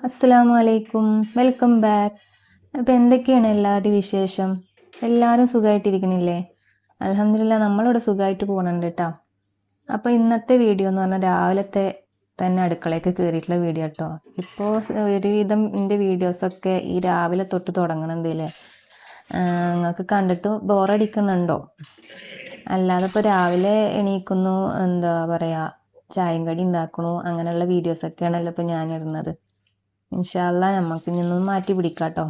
Hello അസ്സലാമു അലൈക്കും welcome back. അപ്പോൾ എന്തൊക്കെയാണ് എല്ലാവരുടെയും വിശേഷം? എല്ലാവരും സുഖമായിട്ടിരിക്കണില്ലേ അലഹമില്ല നമ്മളിവിടെ സുഖമായിട്ട് പോകണുണ്ട് കേട്ടോ അപ്പോൾ ഇന്നത്തെ വീഡിയോ എന്ന് പറഞ്ഞാൽ രാവിലത്തെ തന്നെ അടുക്കളയൊക്കെ കയറിയിട്ടുള്ള വീഡിയോ കേട്ടോ ഇപ്പോൾ ഒരുവിധം എന്റെ വീഡിയോസൊക്കെ ഈ രാവിലെ തൊട്ട് തുടങ്ങുന്നുണ്ട് അല്ലേ നിങ്ങൾക്ക് കണ്ടിട്ട് ബോറടിക്കുന്നുണ്ടോ? അല്ലാതെ ഇപ്പോൾ രാവിലെ എണീക്കുന്നു എന്താ പറയുക ചായയും കടി ഉണ്ടാക്കണു അങ്ങനെയുള്ള വീഡിയോസൊക്കെയാണല്ലോ ഇപ്പോൾ ഞാൻ ഇടുന്നത് ഇൻഷാല്ല നമുക്ക് ഇന്നൊന്ന് മാറ്റി പിടിക്കാം കേട്ടോ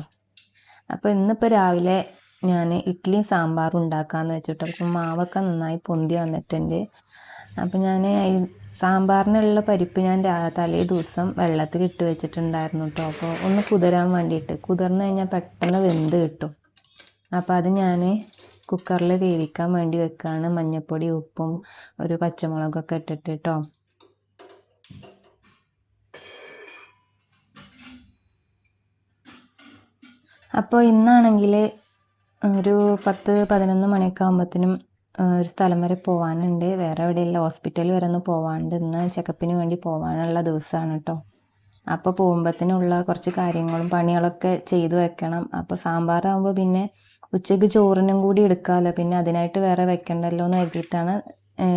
അപ്പോൾ ഇന്നിപ്പോൾ രാവിലെ ഞാൻ ഇഡ്ഡലിയും സാമ്പാറും ഉണ്ടാക്കാമെന്ന് വെച്ചിട്ട് അപ്പം മാവൊക്കെ നന്നായി പൊന്തി വന്നിട്ടുണ്ട്. അപ്പോൾ ഞാൻ സാമ്പാറിനുള്ള പരിപ്പ് ഞാൻ തലേ ദിവസം വെള്ളത്തിൽ ഇട്ട് വെച്ചിട്ടുണ്ടായിരുന്നു കേട്ടോ അപ്പോൾ ഒന്ന് കുതിരാൻ വേണ്ടിയിട്ട്. കുതിർന്ന് കഴിഞ്ഞാൽ പെട്ടെന്ന് വെന്ത് കിട്ടും. അപ്പോൾ അത് ഞാൻ കുക്കറിൽ വേവിക്കാൻ വേണ്ടി വെക്കുകയാണ് മഞ്ഞൾപ്പൊടി ഉപ്പും ഒരു പച്ചമുളകൊക്കെ ഇട്ടിട്ട് കേട്ടോ അപ്പോൾ ഇന്നാണെങ്കിൽ ഒരു പത്ത് പതിനൊന്ന് മണിയൊക്കെ ആകുമ്പോഴത്തേനും ഒരു സ്ഥലം വരെ പോകാനുണ്ട് വേറെ എവിടെയുള്ള ഹോസ്പിറ്റൽ വരെ ഒന്ന് പോവാണ്ട് ഇന്ന് ചെക്കപ്പിന് വേണ്ടി പോകാനുള്ള ദിവസമാണ് കേട്ടോ അപ്പോൾ പോകുമ്പോഴത്തേനുള്ള കുറച്ച് കാര്യങ്ങളും പണികളൊക്കെ ചെയ്തു വെക്കണം. അപ്പോൾ സാമ്പാറാകുമ്പോൾ പിന്നെ ഉച്ചയ്ക്ക് ചോറിനും കൂടി എടുക്കാമല്ലോ പിന്നെ അതിനായിട്ട് വേറെ വെക്കണ്ടല്ലോ എന്ന് കരുതിയിട്ടാണ്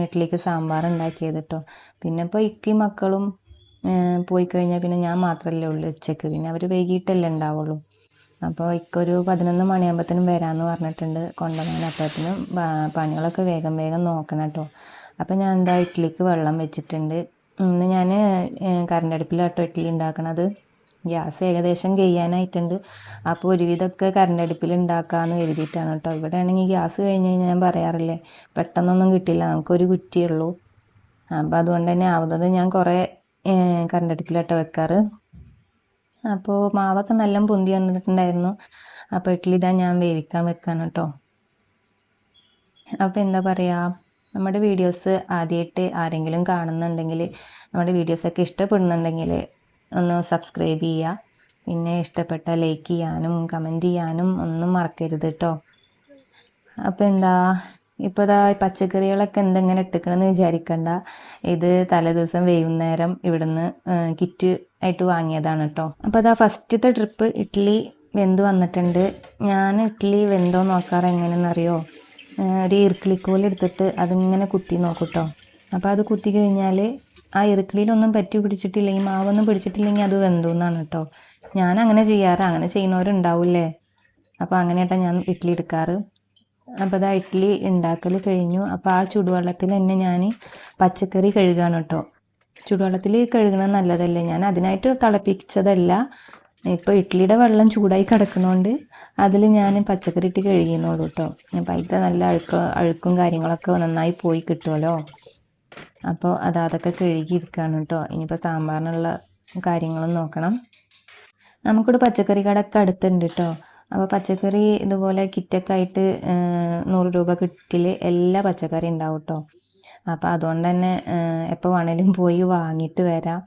ഇഡ്ഡലിക്ക് സാമ്പാർ ഉണ്ടാക്കിയത് കേട്ടോ പിന്നെ ഇപ്പോൾ ഇക്കി മക്കളും പോയി കഴിഞ്ഞാൽ പിന്നെ ഞാൻ മാത്രമല്ലേ ഉള്ളൂ ഉച്ചയ്ക്ക്. പിന്നെ അവർ വൈകിട്ടല്ലേ ഉണ്ടാവുള്ളൂ. അപ്പോൾ ഇക്കൊരു പതിനൊന്ന് മണിയാകുമ്പോഴത്തേനും വരാമെന്ന് പറഞ്ഞിട്ടുണ്ട്. കൊണ്ടുവന്നാൽ അപ്പോഴത്തേനും പണികളൊക്കെ വേഗം വേഗം നോക്കണം കേട്ടോ. അപ്പോൾ ഞാൻ എന്താ ഇഡ്ഡലിക്ക് വെള്ളം വെച്ചിട്ടുണ്ട്. ഇന്ന് ഞാൻ കറണ്ട് അടുപ്പിലാട്ടോ ഇഡ്ഡലി ഉണ്ടാക്കണത് ഗ്യാസ് ഏകദേശം കഴിയാനായിട്ടുണ്ട് അപ്പോൾ ഒരുവിധമൊക്കെ കറണ്ട് അടുപ്പിൽ ഉണ്ടാക്കാമെന്ന് കരുതിയിട്ടാണ് കേട്ടോ ഇവിടെ ആണെങ്കിൽ ഗ്യാസ് കഴിഞ്ഞ് കഴിഞ്ഞാൽ ഞാൻ പറയാറില്ലേ പെട്ടെന്നൊന്നും കിട്ടില്ല. നമുക്കൊരു കുറ്റിയുള്ളൂ അപ്പോൾ അതുകൊണ്ട് തന്നെ ആവുന്നത് ഞാൻ കുറേ കറണ്ട് അടുപ്പിലാട്ടോ വെക്കാറ്. അപ്പോൾ മാവൊക്കെ നല്ല പൊന്തി വന്നിട്ടുണ്ടായിരുന്നു. അപ്പോൾ ഇഡ്ഡലി ഇതാ ഞാൻ വേവിക്കാൻ വെക്കാണ് കേട്ടോ അപ്പോൾ എന്താ പറയുക നമ്മുടെ വീഡിയോസ് ആദ്യമായിട്ട് ആരെങ്കിലും കാണുന്നുണ്ടെങ്കിൽ നമ്മുടെ വീഡിയോസൊക്കെ ഇഷ്ടപ്പെടുന്നുണ്ടെങ്കിൽ ഒന്ന് സബ്സ്ക്രൈബ് ചെയ്യുക പിന്നെ ഇഷ്ടപ്പെട്ട ലൈക്ക് ചെയ്യാനും കമന്റ് ചെയ്യാനും ഒന്നും മറക്കരുത് കേട്ടോ അപ്പോൾ എന്താ ഇപ്പോൾ ഇതാ പച്ചക്കറികളൊക്കെ എന്തെങ്ങനെ ഇട്ടിക്കണമെന്ന് വിചാരിക്കണ്ട. ഇത് തലേദിവസം വൈകുന്നേരം ഇവിടുന്ന് കിറ്റ് ആയിട്ട് വാങ്ങിയതാണ് കേട്ടോ അപ്പോൾ അതാ ഫസ്റ്റത്തെ ട്രിപ്പ് ഇഡ്ഡലി വെന്ത് വന്നിട്ടുണ്ട്. ഞാൻ ഇഡ്ഡലി വെന്തോ നോക്കാറ് എങ്ങനെയെന്നറിയോ ഒരു ഈർക്കിളിക്കോൽ എടുത്തിട്ട് അതിങ്ങനെ കുത്തി നോക്കും കേട്ടോ അപ്പോൾ അത് കുത്തി കഴിഞ്ഞാൽ ആ ഇറുക്കിളിയിലൊന്നും പറ്റി പിടിച്ചിട്ടില്ലെങ്കിൽ മാവൊന്നും പിടിച്ചിട്ടില്ലെങ്കിൽ അത് വെന്തോന്നാണ് കേട്ടോ ഞാൻ അങ്ങനെ ചെയ്യാറ്. അങ്ങനെ ചെയ്യുന്നവരുണ്ടാവില്ലേ? അപ്പോൾ അങ്ങനെയായിട്ടാണ് ഞാൻ ഇഡ്ഡലി എടുക്കാറ്. അപ്പോൾ അത് ഇഡ്ഡലി ഉണ്ടാക്കൽ കഴിഞ്ഞു. അപ്പോൾ ആ ചൂടുവെള്ളത്തിൽ തന്നെ ഞാൻ പച്ചക്കറി കഴുകാണ് കേട്ടോ ചൂടുവെള്ളത്തിൽ കഴുകണത് നല്ലതല്ലേ? ഞാൻ അതിനായിട്ട് തിളപ്പിച്ചതല്ല. ഇപ്പോൾ ഇഡ്ഡലിയുടെ വെള്ളം ചൂടായി കിടക്കുന്നതുകൊണ്ട് അതിൽ ഞാൻ പച്ചക്കറി ഇട്ട് കഴുകിയെന്നുള്ളൂ കേട്ടോ അപ്പോൾ അതിന്റെ നല്ല അഴുക്ക് അഴുക്കും കാര്യങ്ങളൊക്കെ നന്നായി പോയി കിട്ടുമല്ലോ അപ്പോൾ അത് അതൊക്കെ കഴുകിയിരിക്കുകയാണ് കേട്ടോ ഇനിയിപ്പോൾ സാമ്പാറിനുള്ള കാര്യങ്ങളും നോക്കണം. നമുക്കിവിടെ പച്ചക്കറി കടയൊക്കെ അടുത്തുണ്ട് കേട്ടോ അപ്പോൾ പച്ചക്കറി ഇതുപോലെ കിറ്റൊക്കെ ആയിട്ട് നൂറ് രൂപ കിറ്റിൽ എല്ലാ പച്ചക്കറി ഉണ്ടാവും കേട്ടോ അപ്പോൾ അതുകൊണ്ട് തന്നെ എപ്പോൾ വേണേലും പോയി വാങ്ങിയിട്ട് വരാം.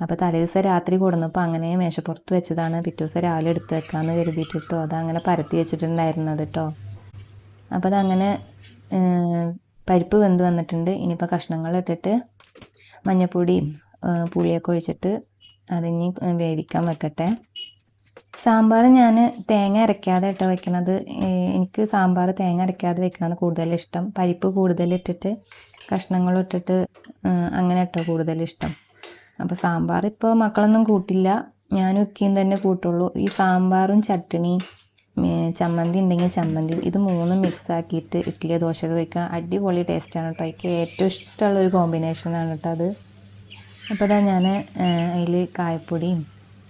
അപ്പോൾ തലേ ദിവസം രാത്രി കൊടുന്നപ്പോൾ അങ്ങനെ മേശപ്പുറത്ത് വെച്ചതാണ്. പിറ്റേ ദിവസം രാവിലെ എടുത്ത് വെക്കാമെന്ന് കരുതിയിട്ട് കേട്ടോ അതങ്ങനെ പരത്തി വെച്ചിട്ടുണ്ടായിരുന്നത് കേട്ടോ അപ്പോൾ അതങ്ങനെ പരിപ്പ് വെന്ത് വന്നിട്ടുണ്ട്. ഇനിയിപ്പോൾ കഷ്ണങ്ങൾ ഇട്ടിട്ട് മഞ്ഞപ്പൊടിയും പുളിയൊക്കെ ഒഴിച്ചിട്ട് അതിനി വേവിക്കാൻ വെക്കട്ടെ. സാമ്പാർ ഞാൻ തേങ്ങ അരയ്ക്കാതെ ഇട്ട് വെക്കണത്. എനിക്ക് സാമ്പാർ തേങ്ങ അരയ്ക്കാതെ വെക്കണത് കൂടുതൽ ഇഷ്ടം. പരിപ്പ് കൂടുതൽ ഇട്ടിട്ട് കഷ്ണങ്ങൾ അങ്ങനെ ഇട്ടോ കൂടുതൽ ഇഷ്ടം. അപ്പോൾ സാമ്പാർ ഇപ്പോൾ മക്കളൊന്നും കൂട്ടില്ല. ഞാനും ഒക്കെയും തന്നെ കൂട്ടുള്ളൂ. ഈ സാമ്പാറും ചട്ടിണി ചമ്മന്തി ഉണ്ടെങ്കിൽ ചമ്മന്തി ഇത് മൂന്നും മിക്സ് ആക്കിയിട്ട് ഇഡ്ഡലിയോ ദോശയൊക്കെ വെക്കുക അടിപൊളി ടേസ്റ്റാണ് കേട്ടോ എനിക്ക് ഏറ്റവും ഇഷ്ടമുള്ള ഒരു കോമ്പിനേഷനാണ് കേട്ടോ അത്. അപ്പോൾ ഞാൻ അതിൽ കായപ്പൊടിയും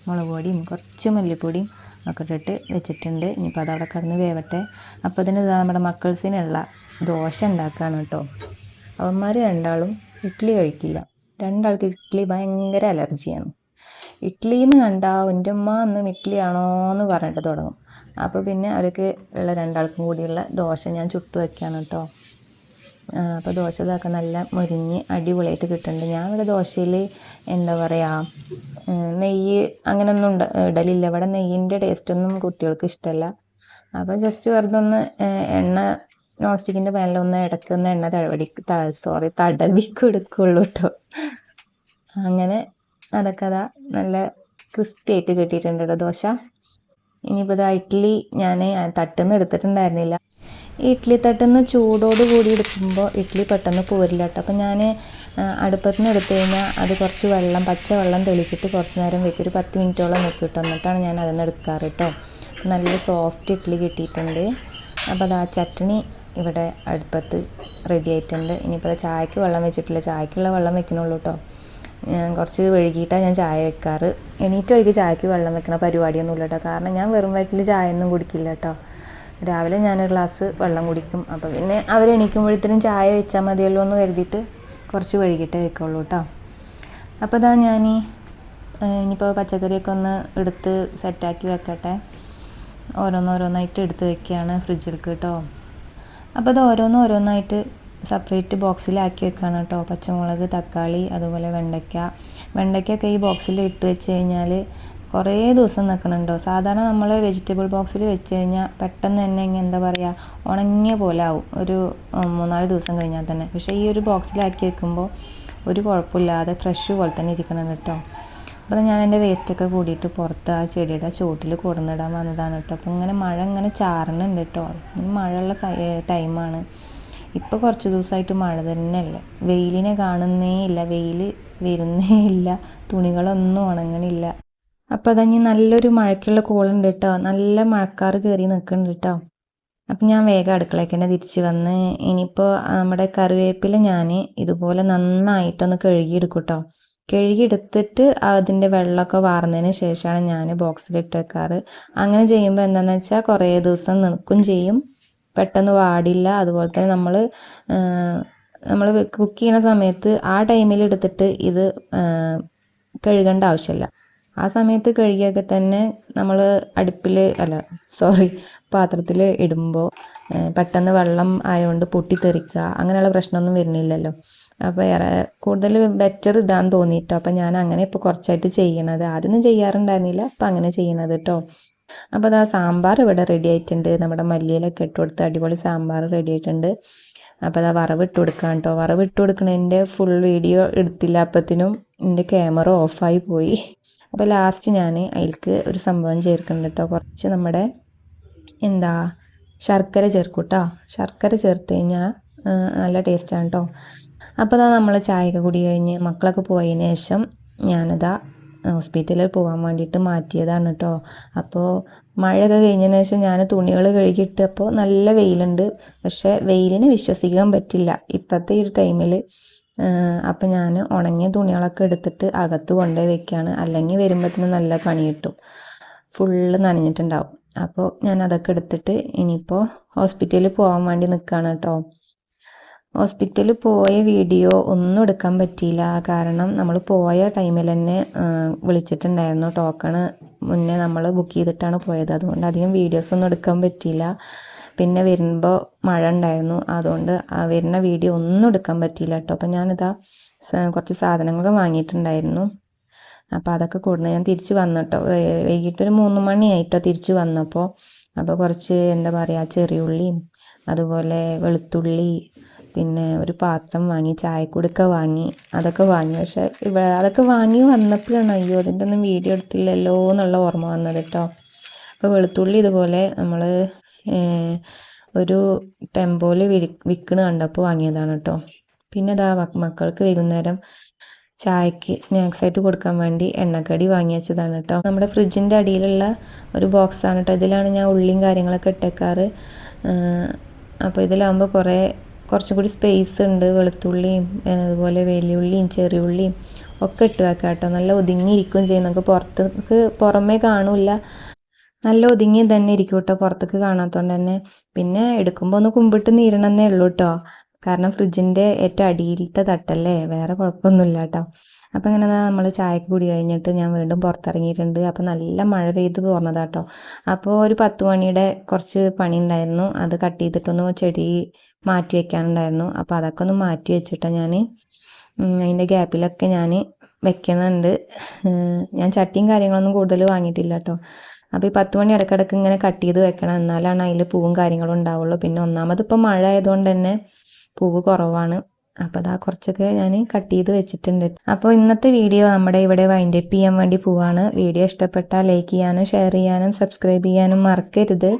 മുളക് പൊടിയും കുറച്ച് മല്ലിപ്പൊടിയും ഒക്കെ ഇട്ടിട്ട് വെച്ചിട്ടുണ്ട്. ഇനിയിപ്പോൾ അതവിടെ കിടന്ന് വേവട്ടെ. അപ്പോൾ ഇതിന് നമ്മുടെ മക്കൾസിനുള്ള ദോശ ഉണ്ടാക്കുകയാണ് കേട്ടോ. അവന്മാർ രണ്ടാളും ഇഡ്ഡലി കഴിക്കില്ല. രണ്ടാൾക്ക് ഇഡ്ഡലി ഭയങ്കര അലർജിയാണ്. ഇഡ്ഡലി എന്ന് കണ്ടാൽ എന്റെ അമ്മ ഇഡ്ഡലി ഇഡ്ഡലിയാണോ എന്ന് പറഞ്ഞിട്ട് തുടങ്ങും. അപ്പോൾ പിന്നെ അവർക്ക് ഉള്ള രണ്ടാൾക്കും കൂടിയുള്ള ദോശ ഞാൻ ചുട്ടു വയ്ക്കുകയാണ് കേട്ടോ. അപ്പോൾ ദോശ ഇതൊക്കെ നല്ല മുരിഞ്ഞ് അടിപൊളിയായിട്ട് കിട്ടുന്നുണ്ട്. ഞാൻ ഇവിടെ ദോശയിൽ എന്താ പറയുക നെയ്യ് അങ്ങനെയൊന്നും ഉണ്ട ഇടലില്ല. ഇവിടെ നെയ്യിന്റെ ടേസ്റ്റൊന്നും കുട്ടികൾക്ക് ഇഷ്ടമല്ല അപ്പോൾ ജസ്റ്റ് വെറുതെ ഒന്ന് എണ്ണ നോൺ സ്റ്റിക്കിന്റെ പാനിലൊന്ന് ഇടയ്ക്ക് ഒന്ന് എണ്ണ തടവടി സോറി തടവി കൊടുക്കുള്ളൂ കേട്ടോ അങ്ങനെ അതൊക്കെ അതാ നല്ല ക്രിസ്പി ആയിട്ട് കിട്ടിയിട്ടുണ്ട് കേട്ടോ ദോശ. ഇനിയിപ്പോൾ ഇതാ ഇഡ്ഡലി ഞാൻ തട്ടിൽ നിന്ന് എടുത്തിട്ടുണ്ടായിരുന്നില്ല. ഇഡ്ഡലി തട്ടെന്ന് ചൂടോട് കൂടി എടുക്കുമ്പോൾ ഇഡ്ഡലി പെട്ടെന്ന് പോരില്ല കേട്ടോ അപ്പോൾ ഞാൻ അടുപ്പത്ത് നിന്ന് എടുത്തു കഴിഞ്ഞാൽ അത് കുറച്ച് വെള്ളം പച്ച വെള്ളം തെളിച്ചിട്ട് കുറച്ച് നേരം വെക്കും. ഒരു പത്ത് മിനിറ്റോളം വെക്കിട്ട് എന്നിട്ടാണ് ഞാൻ അതിൽ നിന്ന് എടുക്കാറ് കേട്ടോ നല്ല സോഫ്റ്റ് ഇഡ്ഡലി കിട്ടിയിട്ടുണ്ട്. അപ്പോൾ അത് ആ ചട്നി ഇവിടെ അടുപ്പത്ത് റെഡി ആയിട്ടുണ്ട്. ഇനിയിപ്പോൾ ചായക്ക് വെള്ളം വെച്ചിട്ടില്ല. ചായക്കുള്ള വെള്ളം വെക്കണുള്ളൂ കേട്ടോ കുറച്ച് വഴുകിയിട്ടാണ് ഞാൻ ചായ വെക്കാറ്. എണീറ്റ് വഴിക്ക് ചായക്ക് വെള്ളം വെക്കണ പരിപാടിയൊന്നുമില്ല കേട്ടോ കാരണം ഞാൻ വെറും വയറ്റിൽ ചായ ഒന്നും കുടിക്കില്ല കേട്ടോ രാവിലെ ഞാനൊരു ഗ്ലാസ് വെള്ളം കുടിക്കും. അപ്പോൾ പിന്നെ അവർ എണീക്കുമ്പോഴത്തേനും ചായ വെച്ചാൽ മതിയല്ലോ എന്ന് കരുതിയിട്ട് കുറച്ച് വൈകിട്ടേ വെക്കുള്ളൂ കേട്ടോ അപ്പോൾ ഇതാ ഞാൻ ഇനിയിപ്പോൾ പച്ചക്കറിയൊക്കെ ഒന്ന് എടുത്ത് സെറ്റാക്കി വെക്കട്ടെ. ഓരോന്നോരോന്നായിട്ട് എടുത്ത് വെക്കുകയാണ് ഫ്രിഡ്ജിലേക്ക് കേട്ടോ അപ്പോൾ അത് ഓരോന്ന് ഓരോന്നായിട്ട് സെപ്പറേറ്റ് ബോക്സിലാക്കി വെക്കുകയാണ് കേട്ടോ പച്ചമുളക് തക്കാളി അതുപോലെ വെണ്ടയ്ക്ക. വെണ്ടയ്ക്കൊക്കെ ഈ ബോക്സിൽ ഇട്ട് വെച്ച് കഴിഞ്ഞാൽ കുറേ ദിവസം നിൽക്കണുണ്ടോ സാധാരണ നമ്മൾ വെജിറ്റബിൾ ബോക്സിൽ വെച്ച് കഴിഞ്ഞാൽ പെട്ടെന്ന് തന്നെ ഇങ്ങനെ എന്താ പറയുക ഉണങ്ങിയ പോലെ ആവും. ഒരു മൂന്നാൽ ദിവസം കഴിഞ്ഞാൽ തന്നെ. പക്ഷേ ഈ ഒരു ബോക്സിലാക്കി വെക്കുമ്പോൾ ഒരു കുഴപ്പമില്ലാതെ ഫ്രഷ് പോലെ തന്നെ ഇരിക്കണം കേട്ടോ. അപ്പോൾ ഞാൻ എന്റെ വേസ്റ്റൊക്കെ കൂടിയിട്ട് പുറത്ത് ആ ചെടിയുടെ ചുവട്ടിൽ കൊടുന്നിടാൻ വന്നതാണ് കേട്ടോ. അപ്പോൾ ഇങ്ങനെ മഴ ഇങ്ങനെ ചാറുന്നുണ്ട് കേട്ടോ. മഴയുള്ള ടൈമാണ് ഇപ്പോൾ കുറച്ച് ദിവസമായിട്ട് മഴ തന്നെയല്ലേ വെയിലിനെ കാണുന്നേ ഇല്ല. വെയിൽ വരുന്നേ ഇല്ല. തുണികളൊന്നും ഉണങ്ങണില്ല. അപ്പോൾ അതഞ്ഞ് നല്ലൊരു മഴയ്ക്കുള്ള കോളുണ്ട് കേട്ടോ നല്ല മഴക്കാർ കയറി നിൽക്കുന്നുണ്ട് കേട്ടോ അപ്പം ഞാൻ വേഗം അടുക്കളയ്ക്ക് തന്നെ തിരിച്ച് വന്ന് ഇനിയിപ്പോൾ നമ്മുടെ കറിവേപ്പില ഞാൻ ഇതുപോലെ നന്നായിട്ടൊന്ന് കഴുകിയെടുക്കും കേട്ടോ കഴുകിയെടുത്തിട്ട് അതിന്റെ വെള്ളമൊക്കെ വാർന്നതിന് ശേഷമാണ് ഞാൻ ബോക്സിലിട്ട് വെക്കാറ്. അങ്ങനെ ചെയ്യുമ്പോൾ എന്താണെന്ന് വെച്ചാൽ കുറേ ദിവസം നിൽക്കും ചെയ്യും. പെട്ടെന്ന് വാടില്ല. അതുപോലെ തന്നെ നമ്മൾ നമ്മൾ കുക്ക് ചെയ്യുന്ന സമയത്ത് ആ ടൈമിൽ എടുത്തിട്ട് ഇത് കഴുകേണ്ട ആവശ്യമില്ല ആ സമയത്ത് കഴുകിയൊക്കെ തന്നെ നമ്മൾ അടുപ്പിൽ അല്ല സോറി പാത്രത്തിൽ ഇടുമ്പോൾ പെട്ടെന്ന് വെള്ളം ആയതുകൊണ്ട് പൊട്ടിത്തെറിക്കുക അങ്ങനെയുള്ള പ്രശ്നമൊന്നും വരുന്നില്ലല്ലോ. അപ്പോൾ ഏറെ കൂടുതൽ ബെറ്റർ ഇതാന്ന് തോന്നിയിട്ടോ അപ്പോൾ ഞാൻ അങ്ങനെ ഇപ്പോൾ കുറച്ചായിട്ട് ചെയ്യണത്. ആദ്യമൊന്നും ചെയ്യാറുണ്ടായിരുന്നില്ല അപ്പോൾ അങ്ങനെ ചെയ്യണത് കേട്ടോ അപ്പോൾ അതാ സാമ്പാർ ഇവിടെ റെഡി ആയിട്ടുണ്ട്. നമ്മുടെ മല്ലിയിലൊക്കെ ഇട്ട് കൊടുത്ത് അടിപൊളി സാമ്പാർ റെഡി ആയിട്ടുണ്ട്. അപ്പോൾ അതാ വറവ് ഇട്ട് കൊടുക്കാം കേട്ടോ വറവ് ഇട്ട് കൊടുക്കണതിന്റെ ഫുൾ വീഡിയോ എടുത്തില്ല അപ്പത്തിനും. എന്റെ ക്യാമറ ഓഫായി പോയി. അപ്പോൾ ലാസ്റ്റ് ഞാൻ അതിലേക്ക് ഒരു സംഭവം ചേർക്കുന്നുണ്ട് കേട്ടോ കുറച്ച് നമ്മുടെ എന്താ ശർക്കര ചേർക്കും കേട്ടോ ശർക്കര ചേർത്ത് കഴിഞ്ഞാൽ നല്ല ടേസ്റ്റാണ് കേട്ടോ അപ്പോൾ അതാ നമ്മൾ ചായയൊക്കെ കുടി കഴിഞ്ഞ് മക്കളൊക്കെ പോയതിന് ശേഷം ഞാനതാ ഹോസ്പിറ്റലിൽ പോകാൻ വേണ്ടിയിട്ട് മാറ്റിയതാണ് കേട്ടോ അപ്പോൾ മഴയൊക്കെ കഴിഞ്ഞതിന് ശേഷം ഞാൻ തുണികൾ കഴുകിയിട്ടപ്പോൾ നല്ല വെയിലുണ്ട്. പക്ഷേ വെയിലിനെ വിശ്വസിക്കാൻ പറ്റില്ല. ഇപ്പോഴത്തെ ഈ ഒരു ടൈമിൽ അപ്പം ഞാൻ ഉണങ്ങിയ തുണികളൊക്കെ എടുത്തിട്ട് അകത്ത് കൊണ്ടുപോയി വെക്കുകയാണ് അല്ലെങ്കിൽ വരുമ്പോഴത്തേനും നല്ല പണി കിട്ടും. ഫുള്ള് നനഞ്ഞിട്ടുണ്ടാവും. അപ്പോൾ ഞാൻ അതൊക്കെ എടുത്തിട്ട് ഇനിയിപ്പോൾ ഹോസ്പിറ്റലിൽ പോകാൻ വേണ്ടി നിൽക്കുകയാണ് കേട്ടോ. ഹോസ്പിറ്റലിൽ പോയ വീഡിയോ ഒന്നും എടുക്കാൻ പറ്റിയില്ല. കാരണം നമ്മൾ പോയ ടൈമിൽ തന്നെ വിളിച്ചിട്ടുണ്ടായിരുന്നു. ടോക്കണ് മുന്നേ നമ്മൾ ബുക്ക് ചെയ്തിട്ടാണ് പോയത്. അതുകൊണ്ട് അധികം വീഡിയോസ് ഒന്നും എടുക്കാൻ പറ്റിയില്ല. പിന്നെ വരുമ്പോൾ മഴ ഉണ്ടായിരുന്നു അതുകൊണ്ട് ആ വരുന്ന വീഡിയോ ഒന്നും എടുക്കാൻ പറ്റിയില്ല കേട്ടോ അപ്പം ഞാനിതാ കുറച്ച് സാധനങ്ങളൊക്കെ വാങ്ങിയിട്ടുണ്ടായിരുന്നു. അപ്പോൾ അതൊക്കെ കൊടുന്ന് ഞാൻ തിരിച്ച് കേട്ടോ വൈകിട്ടൊരു മൂന്ന് മണിയായിട്ടോ തിരിച്ച് വന്നപ്പോൾ അപ്പോൾ കുറച്ച് എന്താ പറയുക ചെറിയുള്ളിയും അതുപോലെ വെളുത്തുള്ളി പിന്നെ ഒരു പാത്രം വാങ്ങി ചായക്കുടുക്ക വാങ്ങി അതൊക്കെ വാങ്ങി. പക്ഷേ അതൊക്കെ വാങ്ങി വന്നപ്പോഴാണ് അയ്യോ അതിന്റെ ഒന്നും വീഡിയോ എടുത്തില്ലല്ലോ എന്നുള്ള ഓർമ്മ വന്നത് കേട്ടോ അപ്പോൾ വെളുത്തുള്ളി ഇതുപോലെ നമ്മൾ ഒരു ടെമ്പോയിൽ വിരി വിൽക്കണ കണ്ടപ്പോൾ വാങ്ങിയതാണ് കേട്ടോ പിന്നെ അതാ മക്കൾക്ക് വൈകുന്നേരം ചായക്ക് സ്നാക്സ് ആയിട്ട് കൊടുക്കാൻ വേണ്ടി എണ്ണക്കടി വാങ്ങി വെച്ചതാണ് കേട്ടോ നമ്മുടെ ഫ്രിഡ്ജിന്റെ അടിയിലുള്ള ഒരു ബോക്സാണ് കേട്ടോ ഇതിലാണ് ഞാൻ ഉള്ളിയും കാര്യങ്ങളൊക്കെ ഇട്ടേക്കാറ്. അപ്പോൾ ഇതിലാകുമ്പോൾ കുറേ കുറച്ചും കൂടി സ്പേസ് ഉണ്ട്. വെളുത്തുള്ളിയും അതുപോലെ വലിയുള്ളിയും ചെറിയുള്ളിയും ഒക്കെ ഇട്ട് വെക്കാം കേട്ടോ നല്ല ഒതുങ്ങിയിരിക്കുകയും ചെയ്യും. നമുക്ക് പുറത്തേക്ക് പുറമേ കാണൂല നല്ല ഒതുങ്ങി തന്നെ ഇരിക്കും കേട്ടോ പുറത്തേക്ക് കാണാത്തതുകൊണ്ട് തന്നെ. പിന്നെ എടുക്കുമ്പോൾ ഒന്ന് കുമ്പിട്ട് നീരണമെന്നേ ഉള്ളൂ കേട്ടോ. കാരണം ഫ്രിഡ്ജിന്റെ ഏറ്റവും അടിയിലത്തെ തട്ടല്ലേ വേറെ കുഴപ്പമൊന്നുമില്ല കേട്ടോ. അപ്പം ഇങ്ങനെ നമ്മൾ ചായക്ക് കൂടി കഴിഞ്ഞിട്ട് ഞാൻ വീണ്ടും പുറത്തിറങ്ങിയിട്ടുണ്ട്. അപ്പം നല്ല മഴ പെയ്ത് പോർന്നതാട്ടോ അപ്പോൾ ഒരു പത്ത് മണിയുടെ കുറച്ച് പണി ഉണ്ടായിരുന്നു. അത് കട്ട് ചെയ്തിട്ടൊന്ന് ചെടി മാറ്റി വെക്കാനുണ്ടായിരുന്നു. അപ്പോൾ അതൊക്കെ ഒന്ന് മാറ്റി വെച്ചിട്ട് ഞാൻ അതിന്റെ ഗ്യാപ്പിലൊക്കെ ഞാൻ വെക്കുന്നുണ്ട്. ഞാൻ ചട്ടിയും കാര്യങ്ങളൊന്നും കൂടുതൽ വാങ്ങിയിട്ടില്ല കേട്ടോ. അപ്പോൾ ഈ പത്ത് മണി ഇടയ്ക്കിടയ്ക്ക് ഇങ്ങനെ കട്ട് ചെയ്ത് വെക്കണം. എന്നാലാണ് അതിൽ പൂവും കാര്യങ്ങളും ഉണ്ടാവുള്ളൂ. പിന്നെ ഒന്നാമത് ഇപ്പം മഴ ആയതുകൊണ്ട് തന്നെ പൂവ് കുറവാണ്. അപ്പോൾ അതാ കുറച്ചൊക്കെ ഞാൻ കട്ട് ചെയ്ത് വെച്ചിട്ടുണ്ട്. അപ്പോൾ ഇന്നത്തെ വീഡിയോ നമ്മുടെ ഇവിടെ വൈൻഡപ്പ് ചെയ്യാൻ വേണ്ടി പോവാണ്. വീഡിയോ ഇഷ്ടപ്പെട്ടാൽ ലൈക്ക് ചെയ്യാനും ഷെയർ ചെയ്യാനും സബ്സ്ക്രൈബ് ചെയ്യാനും മറക്കരുത്.